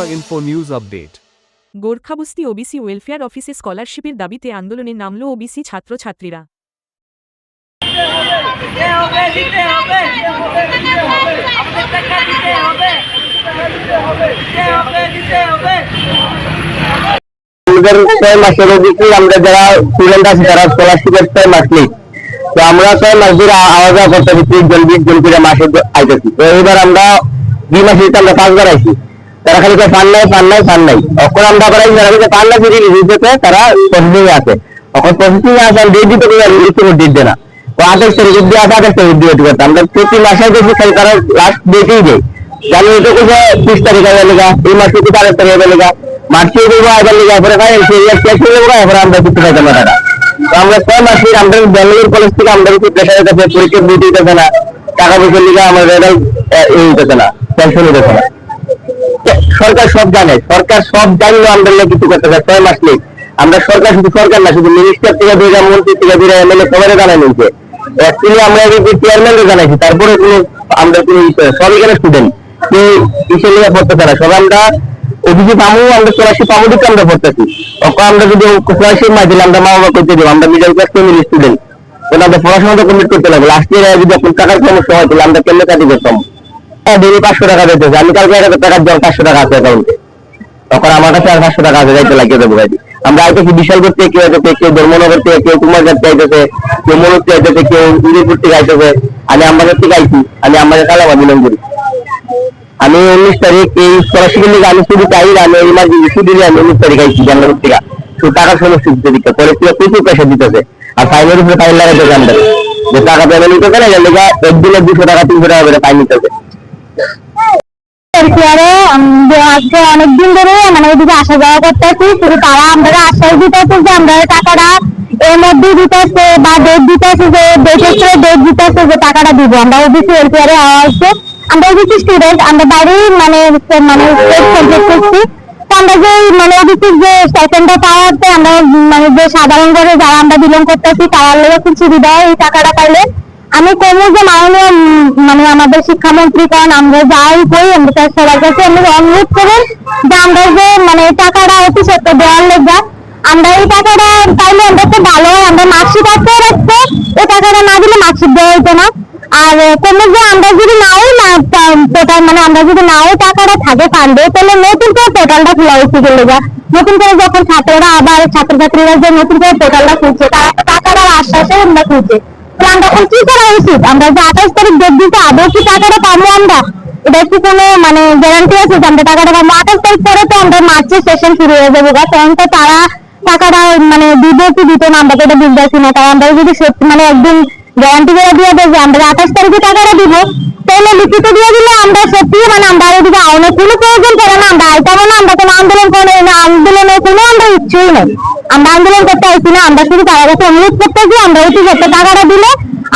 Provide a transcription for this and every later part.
Tripura Info News Update. Gorkhabasti OBC welfare অফিসে স্কলারশিপের দাবিতে আন্দোলনে নামল ওবিসি ছাত্রছাত্রীরা। ছয় মাসের অধিকে আমরা যারা স্টুডেন্ট আছে তারা স্কলারশিপের ছয় মাস নেই তো আমরা ছয় মাস ধরে আওয়া যাওয়া করতেছি ত্রিশ জন বিশ জন করে মাসে আইতেছি। তো এবার আমরা দুই মাসে আমরা পাঁচবার আইছি। তারা খালি ফান নাই ফান নাই ফান নাই। অখন আমরা আবার আইছি যারা ফান নাই ফিরে রিলিজেতে তারা প্রসেসিং আছে অখন প্রসেসিং আছে ডেট দিতে গেলে রিসিভ ডেট দেয় না। তো আঠাশ তারিখ অব্দি আছে আঠাশ তারিখ অব্দি ওয়েট করতে আমরা প্রতি মাসে দেখি খালি তারা লাস্ট ডেটেই দেয়। জানি এটা কোথাও ত্রিশ তারিখ আগে লেগা এই মাসে কিন্তু আঠাশ তারিখ আগে লেগা মার্চে দেবো আগে লেগা পরে ভাই সেই চেক করে দেবো এরপরে আমরা কিছু টাকা না টাকা তো আমরা ছয় মাসে আমরা ব্যাঙ্গালোর কলেজ থেকে আমরা কিছু প্রেশারের কাছে পরীক্ষা দিতে দিতেছে না, টাকা পয়সা লিগা আমার রেজাল্ট এই দিতেছে না পেনশন দিতেছে না। সরকার সব জানে, সরকার সব জানলেও আমরা কিছু করতে চায় ছয় মাস নেই। আমরা সরকার শুধু সরকার না, শুধু মিনিস্টার থেকে দিয়ে মন্ত্রী থেকে দিয়ে এমএলএ সবাই জানাই নিয়েছে। অ্যাকচুয়ালি আমরা এদিকে চেয়ারম্যানকে জানাইছি তারপরে কোনো আমরা কোনো সব এখানে স্টুডেন্ট কেউ ইসে নিয়ে পড়তেছে না। সব আমরা পাবো আমরা চৌরাশি আমরা পড়তেছি। তখন আমরা যদি চৌরাশি আমরা মা বাবা করতে আমরা মিডল ক্লাস ফ্যামিলি স্টুডেন্ট ওটা আমাদের পড়াশোনাটা কমপ্লিট করতে লাগবে। লাস্ট ইয়ারে যদি টাকার সমস্যা হয়, তাহলে আমরা কেমনে কাটি করতাম? টাকা দিতেছে আমি উনিশ তারিখ এই স্কলারশিপের লিগে আমি শুধু চাই আমি আমি উনিশ তারিখ আইছি, জানুয়ারি থেকে। তো টাকার সমস্যা দিতে পরে প্রচুর পয়সা দিতেছে। আর ফাইনের উপরে ফাইন লাগাইতেছে টাকা পেমেন্ট নিতেছে না লিগে একদিনে দুশো টাকা, তিনশো টাকা করে ফাইন নিতেছে। মানে তারা আমরা যে আমরা টাকাটা এর মধ্যে বা ডেট দিতেছে যে ডেটের ডেট দিতেছে যে টাকাটা আমরা আমরা স্টুডেন্ট আমরা মানে মানে যে মানে যে আমরা মানে যে সাধারণ ঘরে যারা আমরা বিলং করতেছি তার খুব সুবিধা এই টাকাটা পাইলে। আমি করব যে মাননীয় মানে আমাদের শিক্ষামন্ত্রী কারণ আমরা যাই করি আমরা তার সবার কাছে আমি অনুরোধ করুন যে আমরা যে মানে টাকাটা অতি সত্য দেওয়ার লেগা আমরা এই টাকাটা পাইলে আমরা তো ভালো হয়, আমরা মার্কশিট আছে রাখতে এই টাকাটা না দিলে মার্কশিট দেওয়া হতো না। আর কোনো যে আমরা যদি নাও না পোর্টাল মানে আমরা যদি নাও টাকাটা থাকে ফান্ডে তাহলে নতুন করে পোর্টালটা খোলা হয়েছে গেলে যা। নতুন করে যখন ছাত্ররা আবার, ছাত্রছাত্রীরা যে নতুন করে পোর্টালটা খুলছে তারা টাকাটার আশ্বাসে আমরা খুলছে। আমরা কোনো যদি সত্যি মানে একদিন গ্যারান্টি করে দিয়ে দেবো আমরা আঠাশ তারিখে টাকাটা দিব, তাহলে লিখিত দিয়ে দিলে আমরা সত্যি মানে আমরা আইনের কোনো প্রয়োজন পড়ে না, আমরা আইতামও না, আমরা কোনো আন্দোলন করে না, আন্দোলনের কোনো আমরা ইচ্ছুই নেই। আন্দোলন করতে আইছি না, আমরা শুধু তার কাছে অনুরোধ করতেছি, আমরা অতি সত্য টাকাটা দিলে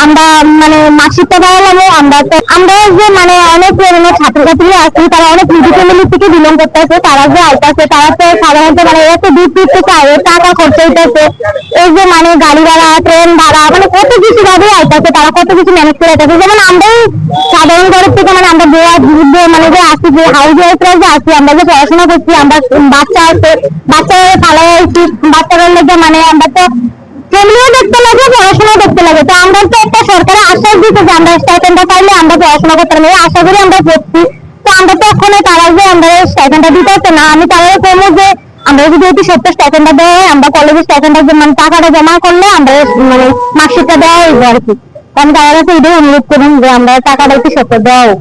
আমরা মানে মাসিকটা পাওয়ালাম আমরা তো, আমরা যে মানে অনেক মানে ছাত্রছাত্রীরা আছি, তারা অনেক মিডি ফ্যামিলি থেকে বিলং করতেছে, তারা যে আইতাছে, তারা তো সাধারণত মানে এত দূর দূর থেকে আয় টাকা খরচ হইতেছে, এই যে মানে গাড়ি ভাড়া ট্রেন ভাড়া মানে কত কিছু ভাবে আইতাছে, তারা কত কিছু ম্যানেজ করে আইতাছে, যেমন আমরাই সাধারণ ঘরের থেকে মানে আমরা বোয়া যুদ্ধ মানে যে আসি যে হাউস ওয়াইফরা যে আছি, আমরা যে পড়াশোনা করছি, আমরা বাচ্চা আছে, বাচ্চা ফালাই আইছি লেগে মানে আমরা তো ফ্যামিলিও দেখতে লাগে পড়াশোনা দেখতে লাগে। তো আমরা তো একটা সরকারের আশ্বাস দিতে যে আমরা স্টাইপেন্ডটা পাইলে আমরা পড়াশোনা করতে এই আশা করি আমরা করছি তো আমরা তো ওখানে তারা যে আমরা স্টাইপেন্ডটা দিতে হতো না, আমি তারাও বলব যে আমরা যদি অতি সত্য স্টাইপেন্ডটা দেওয়া হয়, আমরা কলেজে স্টাইপেন্ডটা মানে টাকাটা জমা করলে আমরা মানে মার্কশিটটা দেওয়া হইব আর কি। আমি তাদের কাছে এটাই অনুরোধ করুন যে আমরা টাকাটা অতি সত্য দেওয়া হোক।